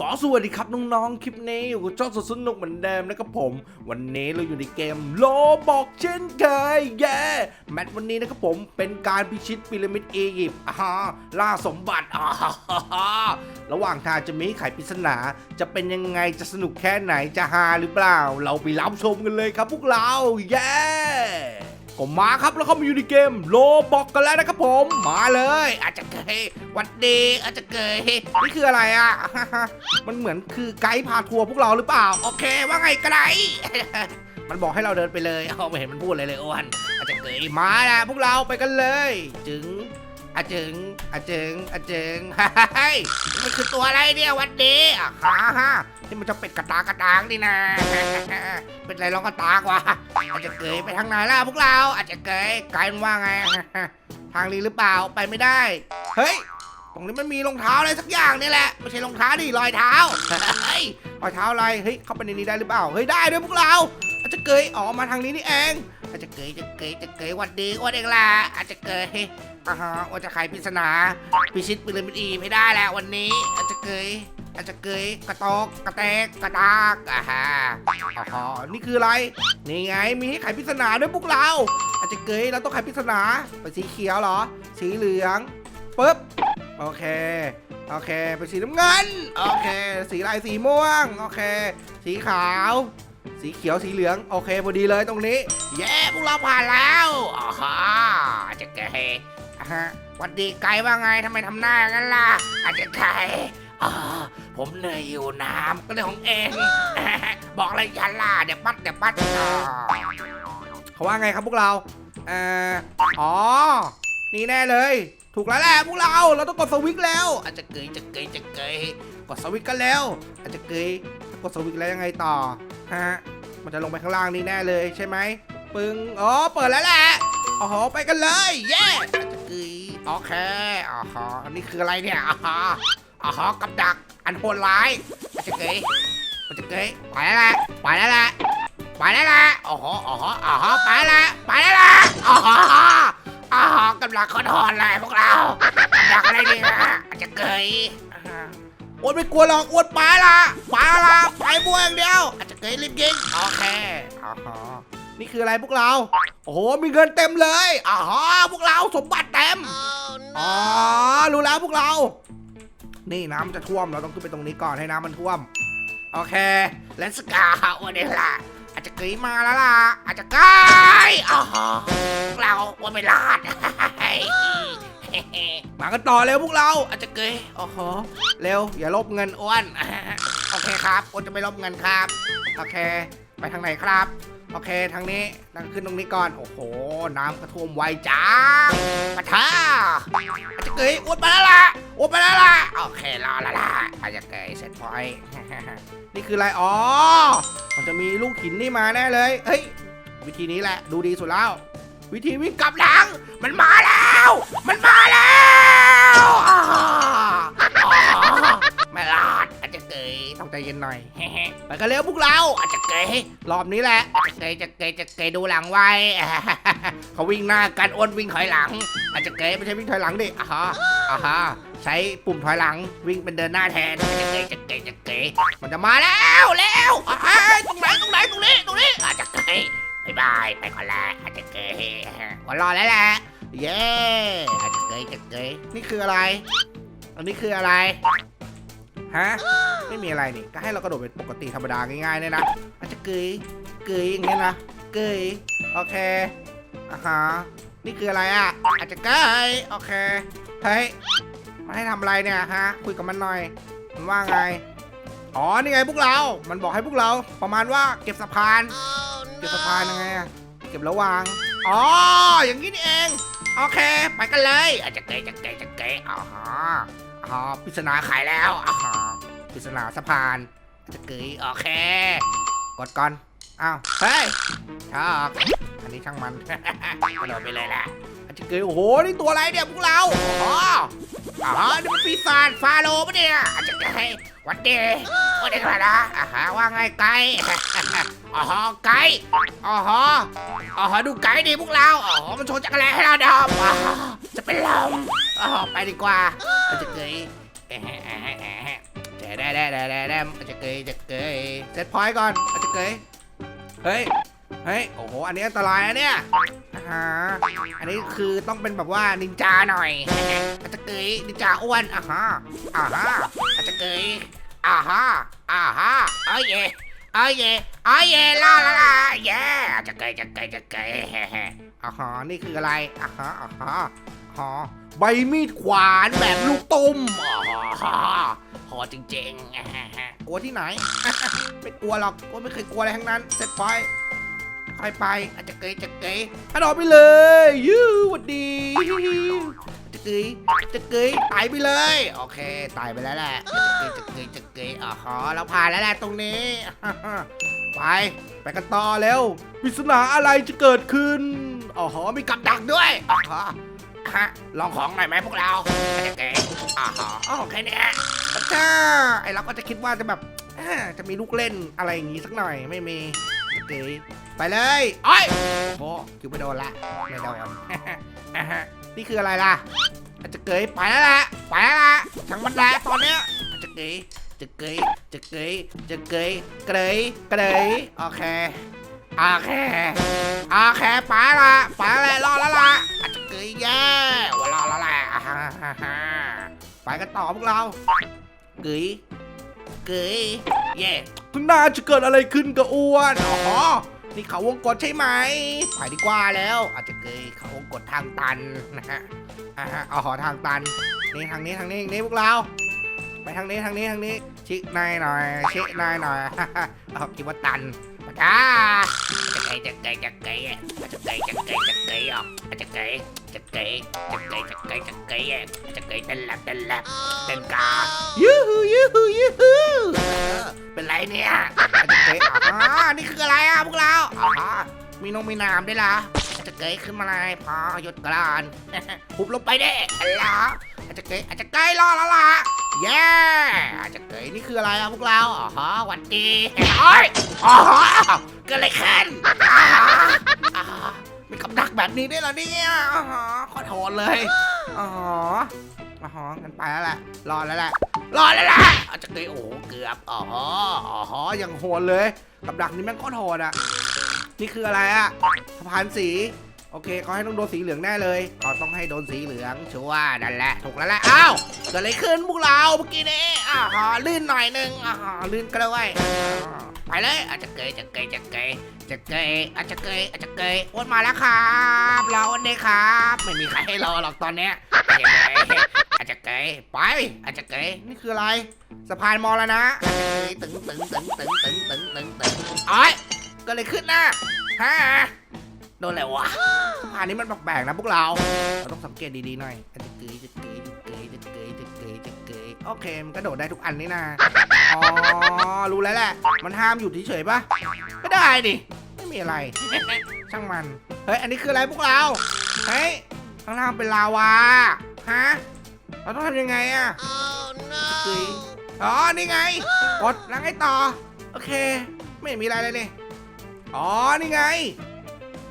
ก็สวัสดีครับน้องๆ คลิปนี้อยู่กับจ้าสสนุกเหมือนเดิมนะครับผม วันนี้เราอยู่ในเกมโลบอกเช่นเคยเย้แมตช์วันนี้นะครับผมเป็นการพิชิตพีระมิดอียิปต์อ่าล่าสมบัติอ่าระหว่างทางจะมีไขปริศนา จะเป็นยังไงจะสนุกแค่ไหนจะฮาหรือเปล่า เราไปรับชมกันเลยครับพวกเราเย้ ก็มาครับแล้วเข้ามาอยู่ในเกมโลบอกกันแล้วนะครับผม มาเลย อาจจะเกยหวันดีอาจจะเกยนี่คืออะไรอะ มันเหมือนคือไกด์พาทัวร์พวกเราหรือเปล่า โอเคว่าไงก็ได้มันบอกให้เราเดินไปเลยเอาไม่เห็นมันพูดอะไรเลยอ้วนอาจจะเกยมาละพวกเราไปกันเลย จึง อาจึงอาจึงอาจึงเฮ้ยมันคือตัวอะไรเนี่ยวันดีอะฮ่าฮ่านี่มันจะเป็ดกระตากระตางนี่นะ เป็นไรร้องกระตากวะอาจจะเกยไปทางไหนล่ะพวกเรา อาจจะเกยไกลมันว่าไง ทางนี้หรือเปล่าไปไม่ได้ เฮ้ยตรงนี้มันมีรองเท้าอะไรสักอย่างนี่แหละไม่ใช่รองเท้าดิรอยเท้าเฮ้ยรอยเท้าอะไรเฮ้ยเข้าไปในนี้ได้หรือเปล่าเฮ้ยได้ด้วยพวกเราอาจจะเกยอ๋อมาทางนี้นี่เอง อาจจะเกยจะเกยจะเกยวัดดีอ้วันเองล่ะอาจจะเกยอ่าฮะว่าจะไขปริศนาพิชิตปิรามิดอีไม่ได้แล้ววันนี้ อาจจะเกยอาจจะเกยกระตอกกระแตกกระตากอ่าฮะอ๋อนี่คืออะไรนี่ไงมีให้ไขปริศนาด้วยพวกเรา อาจจะเกยเราต้องไขปริศนาเป็นสีเขียวเหรอ สีเหลืองปึ๊บโอเคโอเคเป็นสีน้ำเงินโอเค สีลายสีม่วงโอเค สีขาว สีเขียวสีเหลืองโอเคพอดีเลยตรงนี้เย้พวกเราผ่านแล้วอ๋อฮะอาจจะเกยอ่าฮะหวันดีไกลว่าไงทำไมทำหน้าอย่างนั้นล่ะอาจจะเกยอ๋อผมเหนื่อยอยู่น้ำก็เลยของเอง บอกอะไรฉันล่ะเดี๋ยวปัดเดี๋ยวปัดอ๋อเขาว่าไงครับพวกเราเอ่ออ๋อ นี่แน่เลย ถูกแล้วแหละพวกเรา เราต้องกดสวิตช์แล้ว อาจจะเกยจะเกยจะเกยกดสวิตช์กันแล้ว อาจจะเกยกดสวิตช์แล้วยังไงต่อ ฮะ มันจะลงไปข้างล่างนี่แน่เลยใช่ไหม ปึ้ง อ๋อ เปิดแล้วแหละอ๋อไปกันเลย เย้อาจะเกยโอเคอ๋ออันนี้คืออะไรเนี่ยอ๋ออ๋อกับดัก อันโหดร้ายอาจจะเกยอาจจะเกยไปแล้วแหละไปแล้วแหละไปแล้วแหละอ๋ออ๋ออ๋อไปแล้วแหละไปแล้วแหละอ๋ออ๋อกำลังขอทอนเลยพวกเรากำลังอะไรเนี่ยอาจจะเกย อ่าอ้วนไม่กลัวหรอกอ้วนไปละไปละไปบัวอย่างเดียว อาจจะเกยรีบยิงโอเคอ๋อนี่คืออะไรพวกเรา โอ้โห มีเงินเต็มเลยอ๋อพวกเราสมบัติเต็มอ๋อรู้แล้วพวกเรา นี่น้ำจะท่วมเราต้องขึ้นไปตรงนี้ก่อนให้น้ำมันท่วม โอเคเลนสกาวันนี้ล่ะอาจจะกรีดมาแล้วล่ะ อาจจะใกล้อ๋อพวกเราว่าไม่รอด มากันต่อเร็วพวกเราอาจจะเกยโอ้โหเร็วอย่าลบเงินอ้วนโอเคครับอ้วนจะไม่ลบเงินครับโอเค ไปทางไหนครับโอเคทางนี้ทางขึ้นตรงนี้ก่อนโอ้โห น้ำกระท่วมไวจังปะท่าอาจจะเกยอ้วนไปแล้วล่ะอ้วนไปแล้วล่ะโอเครอละล่ะอาจจะเกยเสร็จพอยนี่คืออะไรอ๋อมันจะมีลูกหินนี่มาแน่เลยเฮ้ยวิธีนี้แหละ ดูดีสุดแล้ว วิธีวิ่งกลับหลัง มันมาแล้ว มันมาแล้วอ๋อไม่รอดอาจจะเกยต้องใจเย็นหน่อย ไปกันเร็วพวกเราอาจจะเกยรอบนี้แหละอาจจะเกยจะเกยจะเกยดูหลังไว้ เขาวิ่งหน้ากันอ้วนวิ่งถอยหลัง อาจจะเกยไม่ใช่วิ่งถอยหลังดิอ่าฮะอ่าฮะใช้ปุ่มถอยหลังวิ่งเป็นเดินหน้าแทนจะเกยจะเกยจะเกยมันจะมาแล้วแล้วตรงไหนตรงไหนตรงนี้ตรงนี้อาจจะเกย บายบายไปก่อนละอาจจะเกยวันรอแล้วแหละเย้อาจจะเกยจะเกยนี่คืออะไร อันนี้คืออะไรฮะไม่มีอะไรนี่ก็ให้เรากระโดดเป็นปกติธรรมดาง่ายๆเนี่ยนะอาจจะเกยเกยอย่างเงี้ยนะเกยโอเคอ่าฮะนี่คืออะไรอะอาจจะเกยโอเคเฮ้ยมันให้ทำอะไรเนี่ยฮะคุยกับมันหน่อยมันว่าไงอ๋อนี่ไงพวกเรา มันบอกให้พวกเราประมาณว่าเก็บสะพาน ก็บสะพานยังไงอะเก็บระวางอ๋ออย่างนี้นี่เอง โอเค ไปกันเลยอาจจะเกยจะเกยจะเกยอ๋อฮะอ๋อปริศนาขายแล้วอ๋อฮะปริศนาสะพานอาจจะเกยโอเค กดก่อนอ้าวเฮ้ยชอบอันนี้ช่างมันกระโดดไปเลยแหละอาจจะเกยโอ้โหนี่ตัวอะไรเนี่ยพวกเราอ๋ออ๋อนี่มันปีศาจฟาโรห์ปะเนี่ยอาจจะเกยหวันเดย์วันเดย์กันนะอ่าฮะว่าไงไก่ อ๋อไก่อ๋ออ๋อดูไก่ดิพวกเราอ๋อมันโชว์จักรแลให้เราดอมจะเป็นลมอ๋อไปดีกว่าอาจจะเกยแแแแแแด่แด่แด่แด่แด่อจะเกยจะเกยเซตพอยต์ก่อนอจจะเกยเฮ้ยเฮ้ยโอ้โหอันนี้อันตรายนะเนี่ยอ่าฮะอันนี้คือต้องเป็นแบบว่านินจาหน่อยอาจจะเกยนินจาอ้วนอ่าฮะอ่าฮะอาจจะเกยอ่าฮะอ่าฮะเอ้ย เย่เอ้ยเย่อ้ยเย่ลาลาลาเย่จะเกยจะเกยจะเกยเฮ้เฮ้อ่าฮะนี่คืออะไรอ่าฮะอ่าฮะฮะใบมีดขวานแบบลูกตุ้มอ่าฮะหอจริงๆฮะกลัวที่ไหนไม่กลัวหรอกกลัวไม่เคยกลัวอะไรทั้งนั้นเซ็ตพอยต์ค่อยไปอาจจะเกยจะเกยกระโดดไปเลยยูหวัดดีจะ เกยจะเกยตายไปเลย โอเค ตายไปแล้วแหละจะเกยจะเกยอ๋อฮะเราผ่านแล้วแหละตรงนี้ ไป ไปกันต่อเร็วปริศนาอะไรจะเกิดขึ้นอ๋อฮะมีกับดักด้วยอ๋อฮะลองของหน่อยไหมพวกเราเกยอ๋อฮะอ๋อแค่เนี้ยจ้าไอเราก็จะคิดว่าจะแบบจะมีลูกเล่นอะไรอย่างงี้สักหน่อยไม่มีจะเกยไปเลย โอ้ยโอ้คิวไม่โดนละ ไม่โดน นี่คืออะไรล่ะ อาจจะเกยไปแล้วล่ะไปแล้วล่ะทั้งมันแหละตอนเนี้ยอาจจะเกยจะเกยจะเกยจะเกยเกยเกยโอเคโอเคโอเคไปละไปละรอแล้วล่ะอาจจะเกยแย่ว่ารอแล้วล่ะอ่าฮะไปกันต่อพวกเราเกยเกยเย่ข้างหน้าจะเกิดอะไรขึ้นกับอ้วนอ๋อ นี่เขาวงกดใช่ไหมไปดีกว่าแล้ว อาจจะเกยเขาวงกดทางตันนะฮะอ่าฮะเอาหอทางตันนี่ทางนี้ทางนี้นี่พวกเรา ไปทางนี้ทางนี้ทางนี้ ชิกนายหน่อยชิกนายหน่อยเอาคิดว่าตันมาจ้า จะเกยจะเกยจะเกยอะจะเกยจะเกยจะเกยออกจะเกยจะเกยจะเกยจะเกยจะเกยอะจะเกยเต้นแลบเต้นแลบเต้นกายูฮูยูฮูยูฮูเออเป็นไรเนี่ยจะเกยอ่านี่คืออะไรอะพวกเราอ๋อมีนงมีนามด้วยล่ะจะเกยขึ้นมาเลยพอหยุดกรานหุบลงไปเด้อะไร อาจจะเกยอาจจะใกล้รอแล้วล่ะเย้อาจจะเกยนี่คืออะไรอะพวกเราอ๋อฮะหวันดีโอ้ยอ๋อฮะเกิดอะไรขึ้นอ๋ออ๋อมีกับดักแบบนี้ได้วยเหรอเนี่ยอ๋อฮะขอโทษเลยอ๋ออ๋อฮะงั้นไปแล้วแหละรอแล้วแหละรอแล้วแหละอาจจะเกยโอ้โหเกือบอ๋อฮะอ๋อฮะยังโหดเลยกับดักนี่แม่งโคตรโหดอะนี่คืออะไรอะสะพานสี โอเคเขาให้ต้องโดนสีเหลืองแน่เลยเขาต้องให้โดนสีเหลืองชัวร์นั่นแหละถูกแล้วแหละอ้าวเกิดอะไรขึ้นพวกเราเมื่อกี้นี้อ้าลื่นหน่อยหนึงอ้าลื่นกระวยไปเลยอาจจะเกยจะเกยจะเกยจะเกยอาจจะเกยอาจจะเกยอ้วนมาแล้วครับเรอวันนี้ครับ ไม่มีใครให้รอหรอกตอนเนี้ยอาจจะเกยไปอาจจะเกยนี่คืออะไรสะพานมอแล้วนะตึงตึงตึงตึงตึงตึงตึงตึงอ้ยก็เลยขึ้นนะฮะ โดนอะไรวะสะพานนี้มันแปลกๆนะพวกเรา เราต้องสังเกตดีๆหน่อยอาจจะเกยจะเกยจะเกยจะเกยจะเกยจะเกยโอเคมันกระโดดได้ทุกอันนี่นะอ๋อรู้แล้วแหละ มันห้ามหยุดเฉยๆปะก็ได้ดิไม่มีอะไร ช่างมัน เฮ้ย อันนี้คืออะไรพวกเรา เฮ้ยข้างล่างเป็นลาวา ฮะ เราต้องทำยังไงอะอ๋อ นี่ไง กดแล้วไงต่อ โอเค ไม่มีอะไรเลยนี่ อ๋อ นี่ไง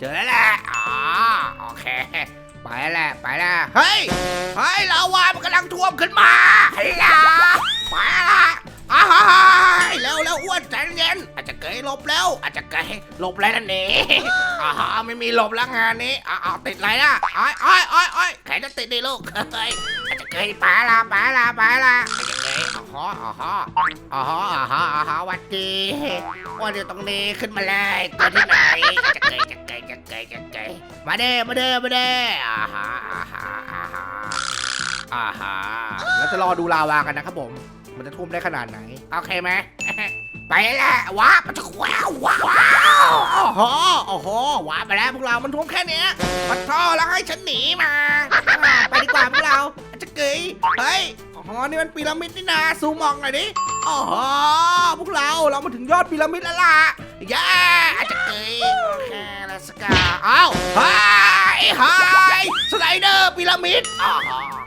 เจอแล้วแหละอ๋อโอเค ไปแล้วแหละไปแล้ว เฮ้ย เฮ้ยลาวามันกำลังท่วมขึ้นมาเฮ้ยล่ะไปละอ้ายเร็วเร็วอ้วนใจเย็นอาจจะเกยหลบแล้ว อาจจะเกยหลบแล้วนั่นเองอ่าไม่มีหลบแล้วงานนี้อ้าวติดอะไรล่ะอ้อยอ้อยอ้อยอ้อยใครจะติดดิลูกเฮ้ยอาจจะเกยไปละไปละไปละ อ๋อฮะอ๋อฮะอ๋อฮะอ๋อฮะอ๋อฮะหวัดดีอ้วนอยู่ตรงนี้ขึ้นมาเลยกลัวที่ไหนจะเกยจะเกยจะเกยจะเกยมาเด้มาเด้มาเด้อ่าฮะอ่าฮะอ่าฮะอ่าฮะแล้วจะรอดูลาวากันนะครับผม มันจะทุ่มได้ขนาดไหน โอเคไหมไปและว้ามันจะว้าวว้าวโอ้โหโอ้โหว้าไปแล้วพวกเรา มันท่วมแค่นี้มันท่อแล้วให้ฉันหนีมา ไปดีกว่าพวกเราจะเกยเฮ้ย อ๋อ นี่มันพีระมิดนี่นาซูมมองหน่อยดิอ๋อพวกเราเรามาถึงยอดพีระมิดแล้วล่ะเย้อาจจะเกยโอเคแล้วสกาเอ้าเฮ้ยเฮ้ยสไลเดอร์พีระมิดอ๋อ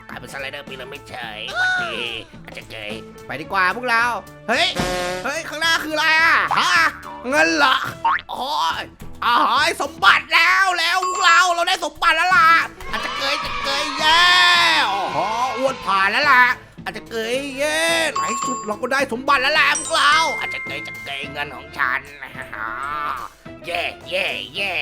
กลายเป็นสไลเดอร์พีระมิดเฉยวันดีอาจจะเกยไปดีกว่าพวกเรา เฮ้ย เฮ้ย ข้างหน้าคืออะไรอะฮะเงินเหรอโอ้ยอ๋อสมบัติแล้วแล้วพวกเราเราได้สมบัติแล้วล่ะอาจจะเกยจะเกยแย่โอ้โหอ้วนผ่านแล้วล่ะ อาจจะเกยเย่ไหนสุดเราก็ได้สมบัติแล้วแหละพวกเรา อาจจะเกยจะเกยเงินของฉัน เย่เย่เย่